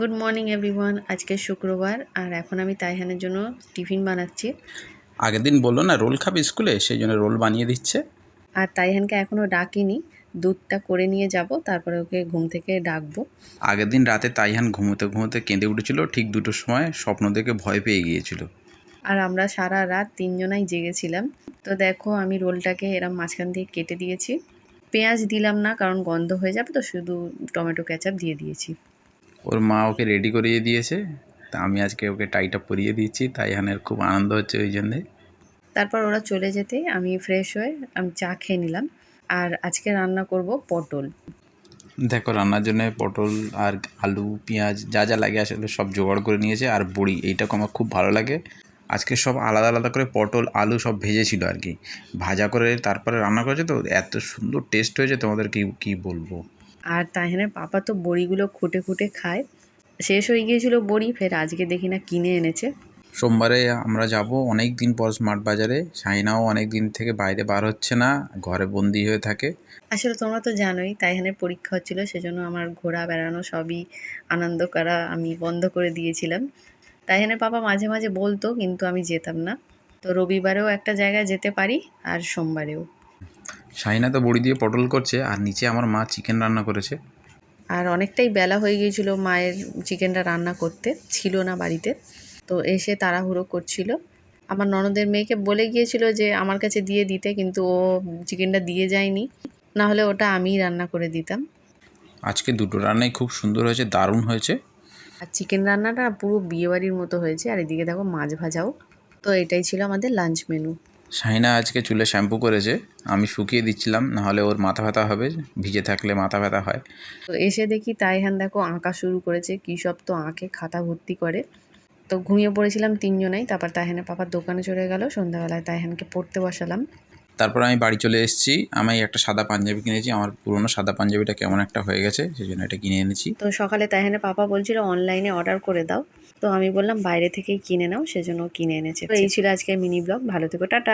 Good morning everyone আজকে শুক্রবার আর এখন আমি তাইহানের জন্য টিফিন বানাচ্ছি। আগের দিন বলল না রোল খাবে স্কুলে সেই জন্য রোল বানিয়ে দিচ্ছে। আর তাইহানকে এখনও ডাকিনি দুধটা করে নিয়ে যাব তারপরে ওকে ঘুম থেকে ডাকবো। আগের দিন রাতে তাইহান ঘুমোতে ঘুমোতে কেঁদে উঠেছিল ঠিক দুটোর সময় স্বপ্ন দেখে ভয় পেয়ে গিয়েছিল। আর আমরা সারা রাত তিনজনাই জেগেছিলাম। তো দেখো আমি রোলটাকে এরম মাঝখান দিয়ে কেটে দিয়েছি। পেঁয়াজ দিলাম না কারণ গন্ধ হয়ে যাবে তো শুধু টমেটো ক্যাচাপ দিয়ে দিয়েছি। ওর মা ওকে রেডি করিয়ে দিয়েছে। তা আমি আজকে ওকে টাইটা পরিয়ে দিচ্ছি তাই তাইহানের খুব আনন্দ হচ্ছে ওই জন্যে। তারপর ওরা চলে যেতে আমি ফ্রেশ হয়ে আমি চা খেয়ে নিলাম। আর আজকে রান্না করব পটল। দেখো রান্নার জন্য পটল আর আলু পেঁয়াজ যা যা লাগে আসলে সব জোগাড় করে নিয়েছে আর বড়ি এইটা আমার খুব ভালো লাগে। আজকে সব আলাদা আলাদা করে পটল আলু সব ভেজেছিল আর কি। ভাজা করে তারপরে রান্না করেছে তো? এত সুন্দর টেস্ট হয়েছে তোমাদের কি কি বলব? আর তাহেনের পাপা তো বড়িগুলো খুঁটে খুঁটে খায়। শেষ হয়ে গিয়েছিল বড়ি ফের আজকে দেখি না কিনে এনেছে। সোমবারে আমরা যাব অনেক দিন পর স্মার্ট বাজারে। সাইনাও অনেক দিন থেকে বাইরে বার হচ্ছে না ঘরে বন্দি হয়ে থাকে। আসলে তোমরা তো জানোই তাইহানের পরীক্ষা হচ্ছিল সেজন্য আমার ঘোরা বেড়ানো সবই আনন্দ করা আমি বন্ধ করে দিয়েছিলাম। তাইহানের পাপা মাঝে মাঝে বলতো কিন্তু আমি যেতাম না। তো রবিবারেও একটা জায়গায় যেতে পারি আর সোমবারেও। সাইনা তো বড়ি দিয়ে পটল করছে আর নিচে আমার মা চিকেন রান্না করেছে। আর অনেকটাই বেলা হয়ে গিয়েছিল মায়ের চিকেনটা রান্না করতে ছিল না বাড়িতে। তো এসে তাড়াহুড়ো করছিল। আমার ননদের মেয়েকে বলে গিয়েছিল যে আমার কাছে দিয়ে দিতে কিন্তু ও চিকেনটা দিয়ে যায়নি। না হলে ওটা আমিই রান্না করে দিতাম। আজকে দুটো রান্নাই খুব সুন্দর হয়েছে দারুণ হয়েছে। আর চিকেন রান্নাটা পুরো বিয়েবাড়ির মতো হয়েছে আর এদিকে দেখো মাছ ভাজাও। তো এটাই ছিল আমাদের লাঞ্চ মেনু সাইনা আজকে চুলে শ্যাম্পু করেছে। আমি শুকিয়ে দিচ্ছিলাম নাহলে ওর মাথা ব্যথা হবে ভিজে থাকলে মাথা ব্যথা হয়। তো এসে দেখি তাই তাইহান দেখো আঁকা শুরু করেছে কী সব তো আঁকে খাতা ভর্তি করে। তো ঘুমিয়ে পড়েছিলাম তিনজনেই তারপর তাইহানের পাপার দোকানে চলে গেল সন্ধ্যাবেলায় তাইহানকে পড়তে বসালাম। তারপর আমি বাড়ি চলে এসেছি আমি একটা সাদা পাঞ্জাবি কিনেছি আমার পুরনো সাদা পাঞ্জাবিটা কেমন একটা হয়ে গেছে সেই জন্য এটা কিনে এনেছি। তো সকালে তাইহানের পাপা বলছিল অনলাইনে অর্ডার করে দাও। তো আমি বললাম বাইরে থেকেই কিনে নাও সেজন্য কিনে এনেছে। তো এই ছিল আজকের মিনি ব্লগ ভালো থেকো টাটা।